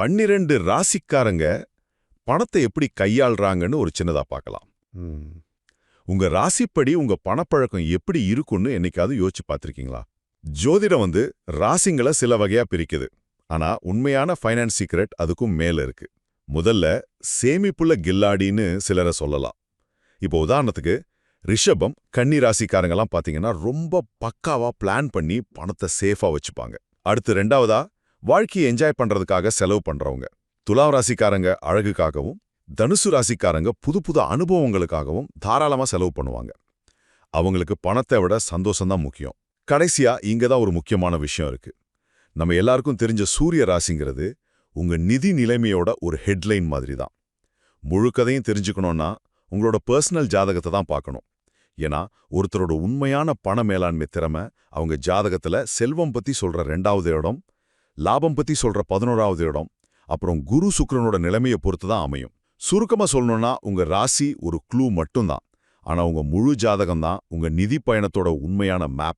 பன்னிரண்டு ராசிக்காரங்க பணத்தை எப்படி கையாள்றாங்கன்னு ஒரு சின்னதா பார்க்கலாம். உங்க ராசிப்படி உங்க பணப்பழக்கம் எப்படி இருக்கும்னு என்னைக்காவது யோசிச்சு பார்த்திருக்கீங்களா? ஜோதிடம் வந்து ராசிங்களை சில வகையா பிரிக்குது. ஆனா உண்மையான ஃபைனான்ஸ் சீக்ரெட் அதுக்கும் மேல இருக்கு. முதல்ல சேமிப்புள்ள கில்லாடின்னு சிலரை சொல்லலாம். இப்போ உதாரணத்துக்கு ரிஷபம் கன்னி ராசிக்காரங்கெல்லாம் பாத்தீங்கன்னா ரொம்ப பக்காவா பிளான் பண்ணி பணத்தை சேஃபா வச்சுப்பாங்க. அடுத்து ரெண்டாவதா வாழ்க்கையை என்ஜாய் பண்றதுக்காக செலவு பண்றவங்க துலாம் ராசிக்காரங்க அழகுக்காகவும் தனுசு ராசிக்காரங்க புது புது அனுபவங்களுக்காகவும் தாராளமா செலவு பண்ணுவாங்க. அவங்களுக்கு பணத்தை விட சந்தோஷம்தான் முக்கியம். கடைசியா இங்க தான் ஒரு முக்கியமான விஷயம் இருக்கு. நம்ம எல்லாருக்கும் தெரிஞ்ச சூரிய ராசிங்கிறது உங்க நிதி நிலைமையோட ஒரு ஹெட்லைன் மாதிரி தான். முழுக்கதையும் தெரிஞ்சுக்கணும்னா உங்களோட பர்சனல் ஜாதகத்தை தான் பார்க்கணும். ஏன்னா ஒருத்தரோட உண்மையான பண மேலாண்மை திறமை அவங்க ஜாதகத்துல செல்வம் பத்தி சொல்ற ரெண்டாவது இடம் லாபம் பத்தி சொல்ற பதினோராவது இடம் அப்புறம் குரு சுக்கரனோட நிலைமையை பொறுத்து தான் அமையும். சுருக்கமா சொல்லணும்னா உங்க ராசி ஒரு க்ளூ மட்டும்தான். ஆனா உங்க முழு ஜாதகம் தான் உங்க நிதி பயணத்தோட உண்மையான மேப்